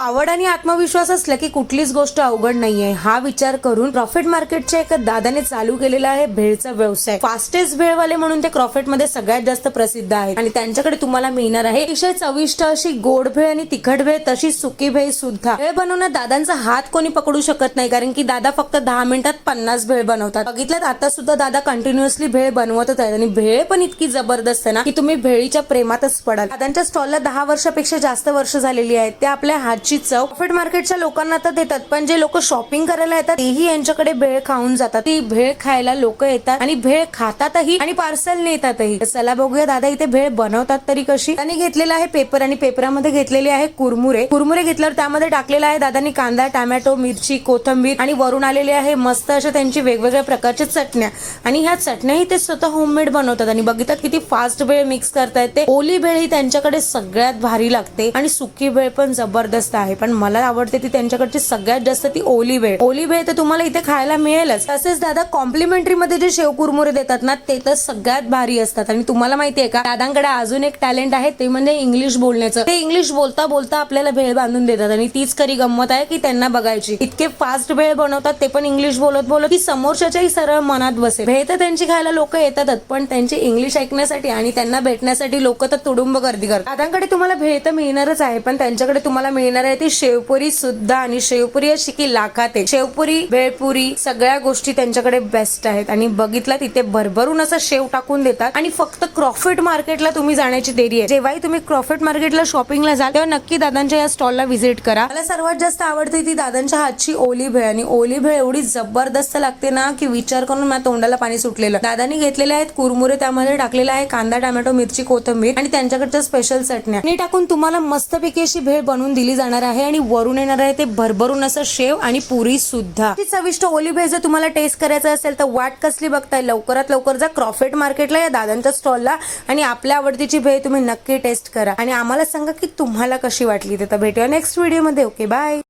आवड आणि आत्मविश्वास असला की कुठलीच गोष्ट अवघड नाहीये. हा विचार करून प्रॉफिट मार्केटच्या एका दादाने चालू केलेला आहे भेळचा व्यवसाय. फास्टेस्ट भेळवाले म्हणून ते प्रॉफिटमध्ये सगळ्यात जास्त प्रसिद्ध आहेत. आणि त्यांच्याकडे तुम्हाला मिळणार आहे अतिशय चविष्ट अशी गोड भेळ आणि तिखट भेळ तशी सुकी भेळ सुद्धा. भेळ बनवण्यात दादांचा हात कोणी पकडू शकत नाही कारण की दादा फक्त दहा मिनिटात पन्नास भेळ बनवतात. बघितलं आता सुद्धा दादा कंटिन्युअसली भेळ बनवतच आहेत. आणि भेळ पण इतकी जबरदस्त आहे ना की तुम्ही भेळीच्या प्रेमातच पडाल. दादांच्या स्टॉलला दहा वर्षापेक्षा जास्त वर्ष झालेली आहेत. ते आपल्या ची चव. प्रॉफिट मार्केटच्या लोकांना तर देतात पण जे लोक शॉपिंग करायला येतात तेही यांच्याकडे भेळ खाऊन जातात. ती भेळ खायला लोक येतात आणि भेळ खातातही आणि पार्सल नेतातही. चला बघूया दादा इथे भेळ बनवतात तरी कशी? त्यांनी घेतलेला आहे पेपर आणि पेपरामध्ये घेतलेले आहे कुरमुरे. कुरमुरे घेतल्यावर त्यामध्ये टाकलेला आहे दादांनी कांदा टॅमॅटो मिरची कोथंबीर आणि वरून आलेले आहे मस्त अशा त्यांची वेगवेगळ्या प्रकारच्या चटण्या. आणि ह्या चटण्याही ते स्वतः होममेड बनवतात आणि बघितात किती फास्ट भेळ मिक्स करतायत ते. ओली भेळ ही त्यांच्याकडे सगळ्यात भारी लागते आणि सुकी भेळ पण जबरदस्त आहे पण मला आवडते ती त्यांच्याकडची सगळ्यात जास्त ती ओली भेळ. ओली भेळ तर तुम्हाला इथे खायला मिळेलच. तसेच दादा कॉम्प्लिमेंटरी मध्ये जे शेव कुरमुरे देतात ना ते तर सगळ्यात भारी असतात. आणि तुम्हाला माहितीये का दादांकडे अजून एक टॅलेंट आहे ते म्हणजे इंग्लिश बोलण्याचं. ते इंग्लिश बोलता बोलता आपल्याला भेळ बांधून देतात. आणि तीच खरी गंमत आहे की त्यांना बघायची. इतके फास्ट भेळ बनवतात ते पण इंग्लिश बोलत बोलत की समोरच्याच्याही सरळ मनात बसेल. भेळ तर त्यांची खायला लोक येतातच पण त्यांची इंग्लिश ऐकण्यासाठी आणि त्यांना भेटण्यासाठी लोक तर तुडुंब गर्दी करतात. दादांकडे तुम्हाला भेळ तर मिळणारच आहे पण त्यांच्याकडे तुम्हाला मिळणार आहे ती शेवपुरी सुद्धा आणि शेवपुरी अशी की लाखात आहे. शेवपुरी भेळपुरी सगळ्या गोष्टी त्यांच्याकडे बेस्ट आहेत. आणि बघितलं तिथे भरभरून असं शेव टाकून देतात. आणि फक्त क्रॉफिट मार्केटला तुम्ही जाण्याची देरी आहे. जेव्हाही तुम्ही क्रॉफिट मार्केटला शॉपिंगला जाल तेव्हा नक्की दादांच्या या स्टॉलला व्हिजिट करा. मला सर्वात जास्त आवडते ती दादांच्या हातची ओली भेळ. आणि ओली भेळ एवढी जबरदस्त लागते ना की विचार करून माझ्या तोंडाला पाणी सुटलेलं. दादांनी घेतलेले आहेत कुरमुरे त्यामध्ये टाकलेला आहे कांदा टोमॅटो मिरची कोथंबीर आणि त्यांच्याकडच्या स्पेशल चटण्या. आणि टाकून तुम्हाला मस्तपैकी अशी भेळ बनवून दिली जाणार आहे आणि वरून येणार आहे ते भरभरून असं शेव आणि पुरी सुद्धा. चविष्ट ओली भेज जर तुम्हाला टेस्ट करायचं असेल तर वाट कसली बघताय? लवकरात लवकर जा क्रॉफेट मार्केटला या दादांच्या स्टॉलला आणि आपल्या आवडतीची भेळ तुम्ही नक्की टेस्ट करा. आणि आम्हाला सांगा की तुम्हाला कशी वाटली ते. तर भेटूया नेक्स्ट व्हिडिओमध्ये ओके बाय